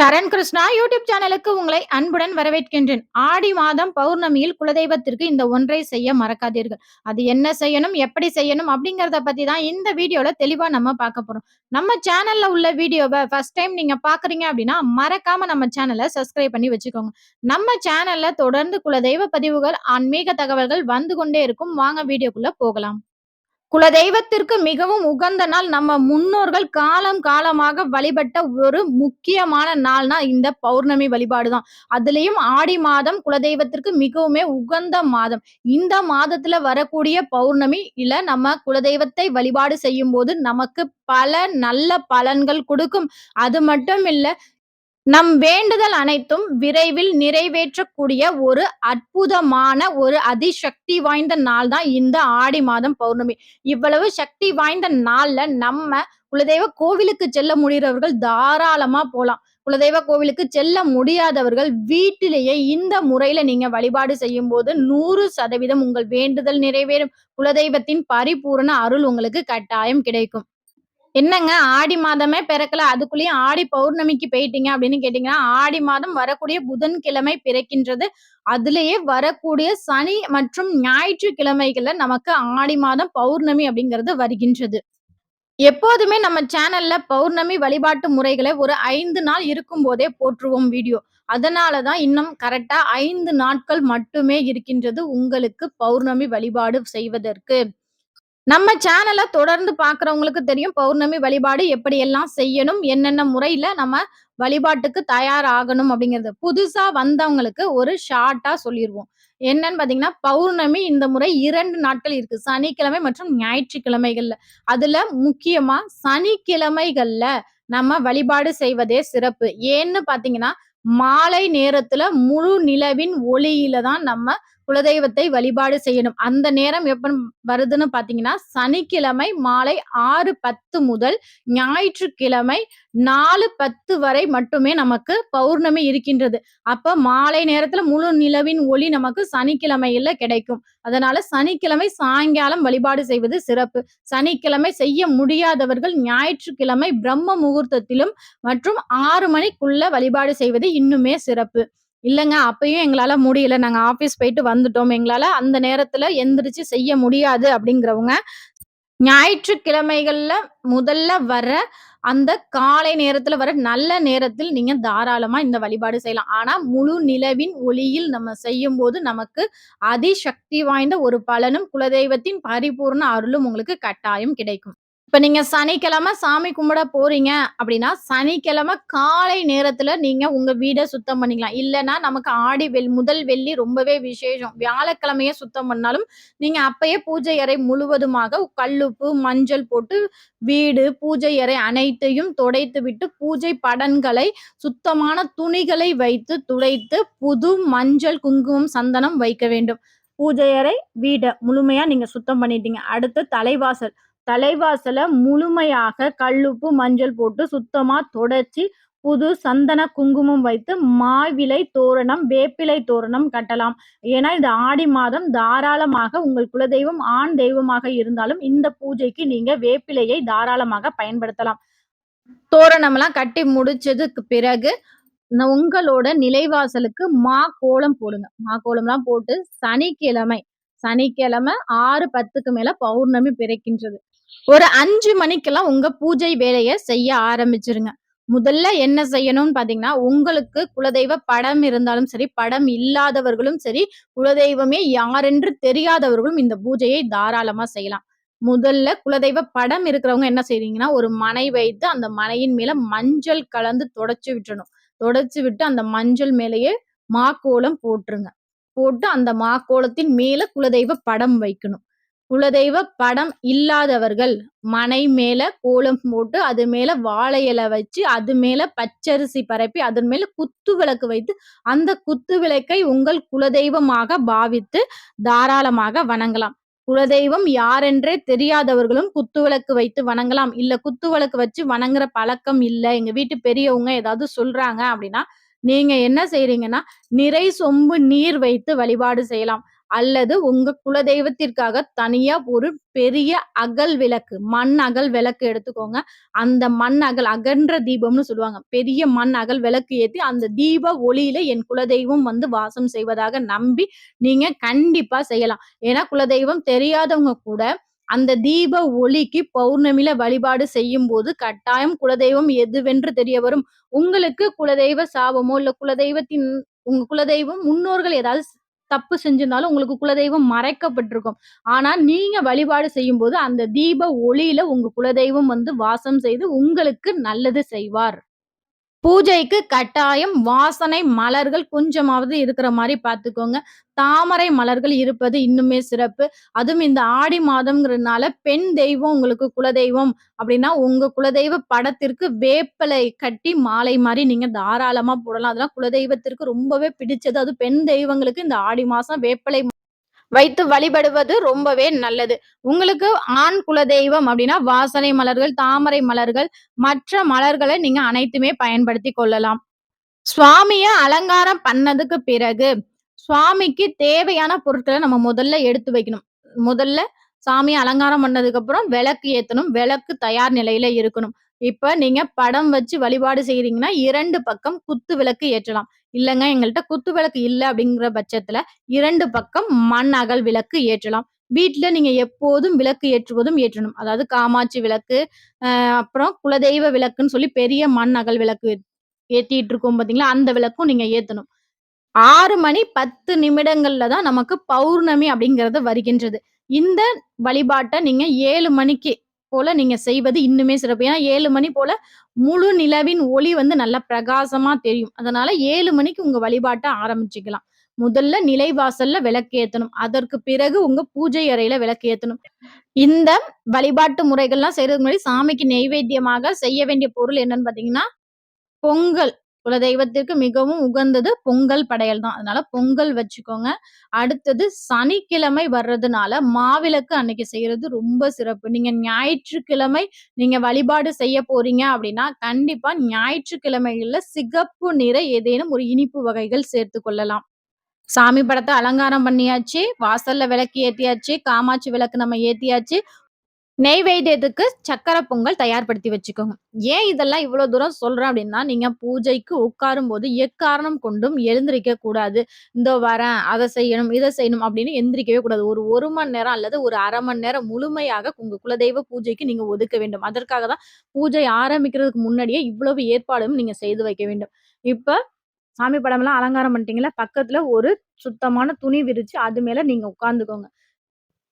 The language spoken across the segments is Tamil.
சரண் கிருஷ்ணா யூடியூப் சேனலுக்கு உங்களை அன்புடன் வரவேற்கின்றேன். ஆடி மாதம் பௌர்ணமியில் குலதெய்வத்திற்கு இந்த ஒன்றை செய்ய மறக்காதீர்கள். அது என்ன செய்யணும் எப்படி செய்யணும் அப்படிங்கறத பத்தி தான் இந்த வீடியோல தெளிவா நம்ம பார்க்க போறோம். நம்ம சேனல்ல உள்ள வீடியோவை ஃபர்ஸ்ட் டைம் நீங்க பாக்குறீங்க அப்படின்னா மறக்காம நம்ம சேனலை சப்ஸ்கிரைப் பண்ணி வச்சுக்கோங்க. நம்ம சேனல்ல தொடர்ந்து குலதெய்வ பதிவுகள் ஆன்மீக தகவல்கள் வந்து கொண்டே இருக்கும். வாங்க வீடியோக்குள்ள போகலாம். குலதெய்வத்திற்கு மிகவும் உகந்த நாள். நம்ம முன்னோர்கள் காலம் காலமாக வழிபட்ட ஒரு முக்கியமான நாள்னா இந்த பௌர்ணமி வழிபாடு தான் அதுலயும் ஆடி மாதம் குலதெய்வத்திற்கு மிகவுமே உகந்த மாதம். இந்த மாதத்துல வரக்கூடிய பௌர்ணமி இல்ல நம்ம குலதெய்வத்தை வழிபாடு செய்யும் போது நமக்கு பல நல்ல பலன்கள் கொடுக்கும். அது மட்டும் இல்ல நம் வேண்டுதல் அனைத்தும் விரைவில் நிறைவேற்றக்கூடிய ஒரு அற்புதமான ஒரு அதிசக்தி வாய்ந்த நாள் தான் இந்த ஆடி மாதம் பௌர்ணமி. இவ்வளவு சக்தி வாய்ந்த நாள்ல நம்ம குலதெய்வ கோவிலுக்கு செல்ல முடிகிறவர்கள் தாராளமா போலாம். குலதெய்வ கோவிலுக்கு செல்ல முடியாதவர்கள் வீட்டிலேயே இந்த முறையில நீங்க வழிபாடு செய்யும் போது நூறு சதவீதம் உங்கள் வேண்டுதல் நிறைவேறும். குலதெய்வத்தின் பரிபூரண அருள் உங்களுக்கு கட்டாயம் கிடைக்கும். என்னங்க? ஆடி மாதமே பிறக்கல. அதுக்குள்ளேயும் ஆடி பௌர்ணமிக்கு போயிட்டீங்க அப்படின்னு கேட்டீங்கன்னா ஆடி மாதம் வரக்கூடிய புதன்கிழமை பிறக்கின்றது. அதுலயே வரக்கூடிய சனி மற்றும் ஞாயிற்றுக்கிழமைகள்ல நமக்கு ஆடி மாதம் பௌர்ணமி அப்படிங்கிறது வருகின்றது. எப்போதுமே நம்ம சேனல்ல பௌர்ணமி வழிபாட்டு முறைகளை ஒரு ஐந்து நாள் இருக்கும் போதே போற்றுவோம் வீடியோ. அதனாலதான் இன்னும் கரெக்டா ஐந்து நாட்கள் மட்டுமே இருக்கின்றது உங்களுக்கு பௌர்ணமி வழிபாடு செய்வதற்கு. நம்ம சேனலை தொடர்ந்து பார்க்குறவங்களுக்கு தெரியும் பௌர்ணமி வழிபாடு எப்படி எல்லாம் செய்யணும் என்னென்ன முறையில நம்ம வழிபாட்டுக்கு தயாராகணும் அப்படிங்கிறது. புதுசா வந்தவங்களுக்கு ஒரு ஷார்ட்டாக சொல்லிடுவோம் என்னன்னு பாத்தீங்கன்னா பௌர்ணமி இந்த முறை இரண்டு நாட்கள் இருக்கு. சனிக்கிழமை மற்றும் ஞாயிற்றுக்கிழமைகள்ல. அதுல முக்கியமா சனிக்கிழமைகள்ல நம்ம வழிபாடு செய்வதே சிறப்பு. ஏன்னு பாத்தீங்கன்னா மாலை நேரத்துல முழு நிலவின் ஒளியில தான் நம்ம குலதெய்வத்தை வழிபாடு செய்யணும். அந்த நேரம் எப்ப வருதுன்னு பாத்தீங்கன்னா சனிக்கிழமை மாலை ஆறு பத்து முதல் ஞாயிற்றுக்கிழமை நாலு பத்து வரை மட்டுமே நமக்கு பௌர்ணமி இருக்கின்றது. அப்ப மாலை நேரத்துல முழு நிலவின் ஒளி நமக்கு சனிக்கிழமையில கிடைக்கும். அதனால சனிக்கிழமை சாயங்காலம் வழிபாடு செய்வது சிறப்பு. சனிக்கிழமை செய்ய முடியாதவர்கள் ஞாயிற்றுக்கிழமை பிரம்ம முகூர்த்தத்திலும் மற்றும் ஆறு மணிக்குள்ள வழிபாடு செய்வது இன்னுமே சிறப்பு இல்லைங்க அப்பயும் எங்களால முடியல. நாங்க ஆஃபீஸ் போயிட்டு வந்துட்டோம். எங்களால அந்த நேரத்துல எந்திரிச்சு செய்ய முடியாது அப்படிங்கிறவங்க, ஞாயிற்றுக்கிழமைகள்ல முதல்ல வர அந்த காலை நேரத்துல வர நல்ல நேரத்தில் நீங்க தாராளமா இந்த வழிபாடு செய்யலாம். ஆனா, முழு நிலவின் ஒளியில் நம்ம செய்யும் போது நமக்கு அதிசக்தி வாய்ந்த ஒரு பலனும், குலதெய்வத்தின் பரிபூர்ண அருளும் உங்களுக்கு கட்டாயம் கிடைக்கும். இப்ப நீங்க சனிக்கிழமை சாமி கும்பிட போறீங்க அப்படின்னா, சனிக்கிழமை காலை நேரத்துல நீங்க உங்க வீடை சுத்தம் பண்ணிக்கலாம். இல்லைன்னா நமக்கு ஆடி வெள் முதல் வெள்ளி ரொம்பவே விசேஷம். வியாழக்கிழமையே சுத்தம் பண்ணாலும், நீங்க அப்பயே பூஜை அறை முழுவதுமாக கல்லுப்பு, மஞ்சள் போட்டு வீடு, பூஜை அறை அனைத்தையும் துடைத்து விட்டு, பூஜை படன்களை சுத்தமான துணிகளை வைத்து துடைத்து, புது மஞ்சள், குங்குமம், சந்தனம் வைக்க வேண்டும். பூஜை அறை, வீடை முழுமையா நீங்க சுத்தம் பண்ணிட்டீங்க. அடுத்து தலைவாசல் தலைவாசல முழுமையாக கல்லுப்பு மஞ்சள் போட்டு சுத்தமா தொடச்சி புது சந்தன குங்குமம் வைத்து மாவிலை தோரணம் வேப்பிலை தோரணம் கட்டலாம். ஏன்னா இந்த ஆடி மாதம் தாராளமாக உங்கள் குலதெய்வம் ஆண் தெய்வமாக இருந்தாலும் இந்த பூஜைக்கு நீங்க வேப்பிலையை தாராளமாக பயன்படுத்தலாம். தோரணம்லாம் கட்டி முடிச்சதுக்கு பிறகு உங்களோட நிலைவாசலுக்கு மா கோலம் போடுங்க. மா கோலம்லாம் போட்டு சனிக்கிழமை சனிக்கிழமை ஆறு பத்துக்கு மேல பௌர்ணமி பிறக்கின்றது. ஒரு அஞ்சு மணிக்கெல்லாம் உங்க பூஜை வேலையை செய்ய ஆரம்பிச்சிருங்க. முதல்ல என்ன செய்யணும்னு பாத்தீங்கன்னா உங்களுக்கு குலதெய்வ படம் இருந்தாலும் சரி படம் இல்லாதவர்களும் சரி குலதெய்வமே யாரென்று தெரியாதவர்களும் இந்த பூஜையை தாராளமா செய்யலாம். முதல்ல குலதெய்வ படம் இருக்கிறவங்க என்ன செய்றீங்கன்னா ஒரு மனை வைத்து அந்த மனையின் மேல மஞ்சள் கலந்து தொடச்சு விட்டுறணும். தொடச்சு விட்டு அந்த மஞ்சள் மேலேயே மாக்கோலம் போட்டுருங்க. போட்டு அந்த மாக்கோலத்தின் மேல குலதெய்வ படம் வைக்கணும். குலதெய்வ படம் இல்லாதவர்கள். மனை மேல கோலம் போட்டு அது மேல வாழை இலை வச்சு அது மேல பச்சரிசி பரப்பி அதன் மேல குத்து விளக்கு வைத்து அந்த குத்து விளக்கை உங்கள் குலதெய்வமாக பாவித்து தாராளமாக வணங்கலாம். குலதெய்வம் யாரென்றே தெரியாதவர்களும் குத்து விளக்கு வைத்து வணங்கலாம். இல்ல குத்து விளக்கு வச்சு வணங்குற பழக்கம் இல்ல. எங்க வீட்டு பெரியவங்க ஏதாவது சொல்றாங்க அப்படின்னா நீங்க என்ன செய்றீங்கன்னா நிறை சொம்பு நீர் வைத்து வழிபாடு செய்யலாம். அல்லது உங்க குலதெய்வத்திற்காக தனியா ஒரு பெரிய அகல் விளக்கு, மண் அகல் விளக்கு எடுத்துக்கோங்க. அந்த மண் அகல் அகன்ற தீபம்னு சொல்லுவாங்க. பெரிய மண் அகல் விளக்கு ஏத்தி, அந்த தீப ஒளியில என் குலதெய்வம் வந்து வாசம் செய்வதாக நம்பி, நீங்க கண்டிப்பா செய்யலாம். ஏன்னா குலதெய்வம் தெரியாதவங்க கூட அந்த தீப ஒளிக்கு பௌர்ணமியில வழிபாடு செய்யும் போது கட்டாயம் குலதெய்வம் எதுவென்று தெரிய வரும். உங்களுக்கு குலதெய்வ சாபமோ, இல்ல குலதெய்வத்தின் உங்க குலதெய்வம் முன்னோர்கள் ஏதாவது தப்பு செஞ்சிருந்தாலும் உங்களுக்கு குலதெய்வம் மறைக்கப்பட்டிருக்கும். ஆனா, நீங்க வழிபாடு செய்யும்போது, அந்த தீப ஒளியில உங்க குலதெய்வம் வந்து வாசம் செய்து உங்களுக்கு நல்லது செய்வார். பூஜைக்கு கட்டாயம் வாசனை மலர்கள் கொஞ்சமாவது இருக்கிற மாதிரி பார்த்துக்கோங்க. தாமரை மலர்கள் இருப்பது இன்னுமே சிறப்பு. அதுவும் இந்த ஆடி மாதம்ங்கிறதுனால பெண் தெய்வம் உங்களுக்கு குலதெய்வம் அப்படின்னா, உங்க குலதெய்வ படத்திற்கு வேப்பலை கட்டி மாலை மாதிரி நீங்க தாராளமா போடலாம். அதெல்லாம் குலதெய்வத்திற்கு ரொம்பவே பிடிச்சது. அதுவும் பெண் தெய்வங்களுக்கு இந்த ஆடி மாசம் வேப்பலை வைத்து வழிபடுவது ரொம்பவே நல்லது. உங்களுக்கு ஆண் குலதெய்வம் அப்படின்னா, வாசனை மலர்கள், தாமரை மலர்கள், மற்ற மலர்களை நீங்க அனைத்துமே பயன்படுத்தி கொள்ளலாம். சுவாமிய அலங்காரம் பண்ணதுக்கு பிறகு, சுவாமிக்கு தேவையான பொருட்களை நம்ம முதல்ல எடுத்து வைக்கணும். முதல்ல சாமியை அலங்காரம் பண்ணதுக்கு அப்புறம் விளக்கு ஏத்தணும். விளக்கு தயார் நிலையில இருக்கணும். இப்ப நீங்க படம் வச்சு வழிபாடு செய்யறீங்கன்னா இரண்டு பக்கம் குத்து விளக்கு ஏற்றலாம். இல்லைங்க எங்கள்கிட்ட குத்து விளக்கு இல்லை அப்படிங்கிற பட்சத்துல, இரண்டு பக்கம் மண் அகல் விளக்கு ஏற்றலாம். வீட்டில் நீங்க எப்போதும் விளக்கு ஏற்றுவதும் ஏற்றணும். அதாவது காமாட்சி விளக்கு, அப்புறம் குலதெய்வ விளக்குன்னு சொல்லி பெரிய மண் அகல் விளக்கு ஏத்திட்டு இருக்கோம் பார்த்தீங்களா, அந்த விளக்கும் நீங்க ஏத்தணும். ஆறு மணி 10 நிமிடங்கள்ல தான் நமக்கு பௌர்ணமி அப்படிங்கிறது வருகின்றது. இந்த வழிபாட்டை நீங்க ஏழு மணிக்கு போல நீங்க செய்வது இன்னுமே சிறப்பு. ஏன்னா ஏழு மணி போல முழு நிலவின் ஒளி வந்து நல்லா பிரகாசமா தெரியும். அதனால ஏழு மணிக்கு உங்க வழிபாட்டை ஆரம்பிச்சுக்கலாம். முதல்ல நிலைவாசல்ல விளக்கு ஏத்தணும். அதற்கு பிறகு உங்க பூஜை அறையில விளக்கு ஏத்தணும். இந்த வழிபாட்டு முறைகள்லாம் செய்யறதுக்கு முன்னாடி சாமிக்கு நெய்வேத்தியமாக செய்ய வேண்டிய பொருள் என்னன்னு பார்த்தீங்கன்னா, பொங்கல். குலதெய்வத்திற்கு மிகவும் உகந்தது பொங்கல் படையல் தான். அதனால பொங்கல் வச்சுக்கோங்க. அடுத்தது சனிக்கிழமை வர்றதுனால மாவிளக்கு அன்னைக்கு செய்யறது ரொம்ப சிறப்பு. நீங்க ஞாயிற்றுக்கிழமை நீங்க வழிபாடு செய்ய போறீங்க அப்படின்னா, கண்டிப்பா ஞாயிற்றுக்கிழமைகள்ல சிகப்பு நிற ஏதேனும் ஒரு இனிப்பு வகைகள் சேர்த்து கொள்ளலாம். சாமி படத்தை அலங்காரம் பண்ணியாச்சு. வாசல்ல விளக்கு ஏத்தியாச்சு. காமாட்சி விளக்கு நம்ம ஏத்தியாச்சு. நெய்வேத்தியத்துக்கு சக்கரை பொங்கல் தயார்படுத்தி வச்சுக்கோங்க. ஏன் இதெல்லாம் இவ்வளோ தூரம் சொல்றேன் அப்படின்னா, நீங்க பூஜைக்கு உட்காரும் போது எக்காரணம் கொண்டும் எழுந்திரிக்க கூடாது. இந்த வரேன், அதை செய்யணும், இதை செய்யணும்" அப்படின்னு எந்திரிக்கவே கூடாது. ஒரு ஒரு மணி நேரம் அல்லது ஒரு அரை மணி நேரம் முழுமையாக உங்க குலதெய்வ பூஜைக்கு நீங்க ஒதுக்க வேண்டும். அதற்காக தான் பூஜை ஆரம்பிக்கிறதுக்கு முன்னாடியே இவ்வளவு ஏற்பாடும் நீங்க செய்து வைக்க வேண்டும். இப்போ சாமி படம்லாம் அலங்காரம் பண்ணிட்டீங்களா பக்கத்துல ஒரு சுத்தமான துணி விரிச்சு அது மேல நீங்க உட்காந்துக்கோங்க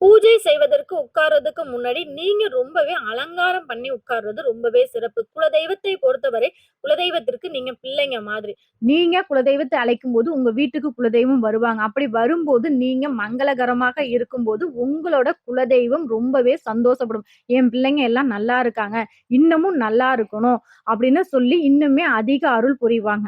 பூஜை செய்வதற்கு உட்கார்றதுக்கு முன்னாடி நீங்க ரொம்பவே அலங்காரம் பண்ணி உட்கார்றது ரொம்பவே சிறப்பு. குலதெய்வத்தை பொறுத்தவரை குலதெய்வத்திற்கு நீங்க பிள்ளைங்க மாதிரி. நீங்க குலதெய்வத்தை அழைக்கும் போது உங்க வீட்டுக்கு குலதெய்வம் வருவாங்க. அப்படி வரும்போது நீங்க மங்களகரமாக இருக்கும்போது உங்களோட குலதெய்வம் ரொம்பவே சந்தோஷப்படும். என் பிள்ளைங்க எல்லாம் நல்லா இருக்காங்க. இன்னமும் நல்லா இருக்கணும் அப்படின்னு சொல்லி இன்னுமே அதிக அருள் புரிவாங்க.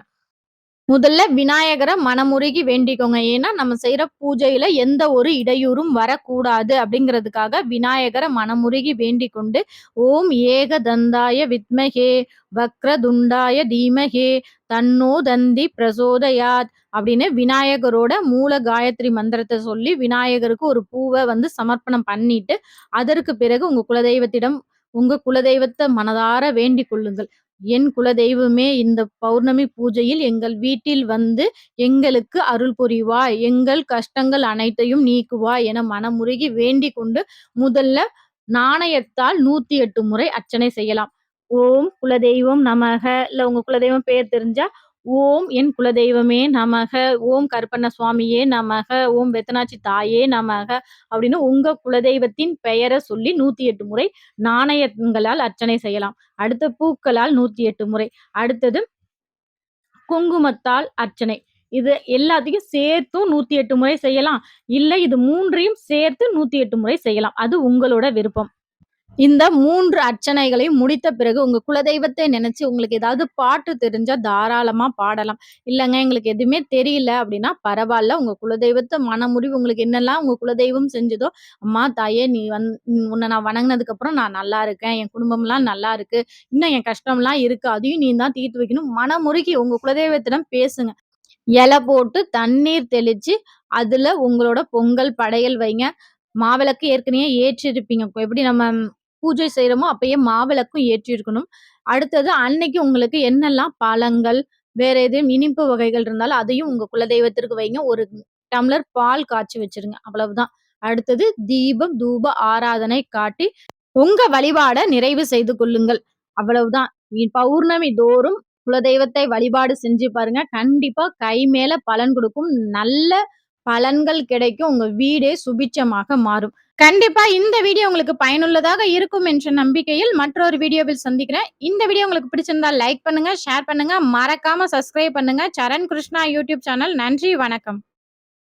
முதல்ல விநாயகரை மனமுருகி வேண்டிக்கோங்க. ஏன்னா, நம்ம செய்யற பூஜையில எந்த ஒரு இடையூறும் வரக்கூடாது அப்படிங்கிறதுக்காக விநாயகரை மனமுருகி வேண்டிக் கொண்டு, ஓம் ஏகதந்தாய வித்மகே வக்ரதுண்டாய தீமகே தன்னோ தந்தி பிரசோதயாத் அப்படின்னு விநாயகரோட மூல காயத்ரி மந்திரத்தை சொல்லி விநாயகருக்கு ஒரு பூவை வந்து சமர்ப்பணம் பண்ணிட்டு, அதற்கு பிறகு உங்க குலதெய்வத்திடம் உங்க குலதெய்வத்தை மனதார வேண்டிக் கொள்ளுங்கள். என் குலதெய்வமே இந்த பௌர்ணமி பூஜையில் எங்கள் வீட்டில் வந்து எங்களுக்கு அருள் புரிவாய். எங்கள் கஷ்டங்கள் அனைத்தையும் நீக்குவாய் என மனமுருகி வேண்டி கொண்டு, முதல்ல நாணயத்தால் 108 முறை அர்ச்சனை செய்யலாம். ஓம் குலதெய்வம் நமக இல்ல உங்க குலதெய்வம் பேர் தெரிஞ்சா, ஓம் என் குலதெய்வமே நமக, ஓம் கருப்பண்ண சுவாமியே நமக, ஓம் பெத்தனாச்சி தாயே நமக அப்படின்னு உங்க குலதெய்வத்தின் பெயரை சொல்லி 108 முறை நாணயங்களால் அர்ச்சனை செய்யலாம். அடுத்த பூக்களால் 108 முறை. அடுத்தது குங்குமத்தால் அர்ச்சனை. இது எல்லாத்தையும் சேர்த்தும் 108 முறை செய்யலாம். இல்ல இது மூன்றையும் சேர்த்து 108 முறை செய்யலாம். அது உங்களோட விருப்பம். இந்த மூன்று அர்ச்சனைகளையும் முடித்த பிறகு உங்க குலதெய்வத்தை நினைச்சு உங்களுக்கு ஏதாவது பாட்டு தெரிஞ்சா தாராளமா பாடலாம். இல்லைங்க எங்களுக்கு எதுவுமே தெரியல அப்படின்னா பரவாயில்ல உங்க குலதெய்வத்தை மனமுருகி உங்களுக்கு என்னெல்லாம் உங்க குலதெய்வம் செஞ்சதோ, "அம்மா, தாயே நீ வந் உன்னை நான் வணங்கினதுக்கு அப்புறம் நான் நல்லா இருக்கேன். என் குடும்பம்லாம் நல்லா இருக்கு. இன்னும் என் கஷ்டம்லாம் இருக்கு. அதையும் நீ தான் தீர்த்து வைக்கணும்." மனமுருகி உங்க குலதெய்வத்திடம் பேசுங்க. இலை போட்டு தண்ணீர் தெளிச்சு, அதுல உங்களோட பொங்கல் படையல் வைங்க. மாவிளக்கு ஏற்கனவே ஏற்றிருப்பீங்க. எப்படி நம்ம பூஜை செய்கிறோமோ அப்பயே மாவிளக்கும் ஏற்றியிருக்கணும். அடுத்தது அன்னைக்கு உங்களுக்கு என்னெல்லாம் பழங்கள், வேற எதுவும் இனிப்பு வகைகள் இருந்தாலும் அதையும் உங்க குலதெய்வத்திற்கு வைங்க. ஒரு டம்ளர் பால் காய்ச்சி வச்சிருங்க அவ்வளவுதான். அடுத்தது தீபம், தூப ஆராதனை காட்டி உங்க வழிபாட நிறைவு செய்து கொள்ளுங்கள். அவ்வளவுதான். பௌர்ணமி தோறும் குலதெய்வத்தை வழிபாடு செஞ்சு பாருங்க. கண்டிப்பா கை மேல பலன் கொடுக்கும் நல்ல பலன்கள் கிடைக்கும். உங்க வீடே சுபிச்சமாக மாறும். கண்டிப்பா இந்த வீடியோ உங்களுக்கு பயனுள்ளதாக இருக்கும் என்ற நம்பிக்கையில் மற்றொரு வீடியோவில் சந்திக்கிறேன். இந்த வீடியோ உங்களுக்கு பிடிச்சிருந்தா லைக் பண்ணுங்க, ஷேர் பண்ணுங்க. மறக்காம சப்ஸ்கிரைப் பண்ணுங்க. Charan Krishna YouTube channel. நன்றி, வணக்கம்.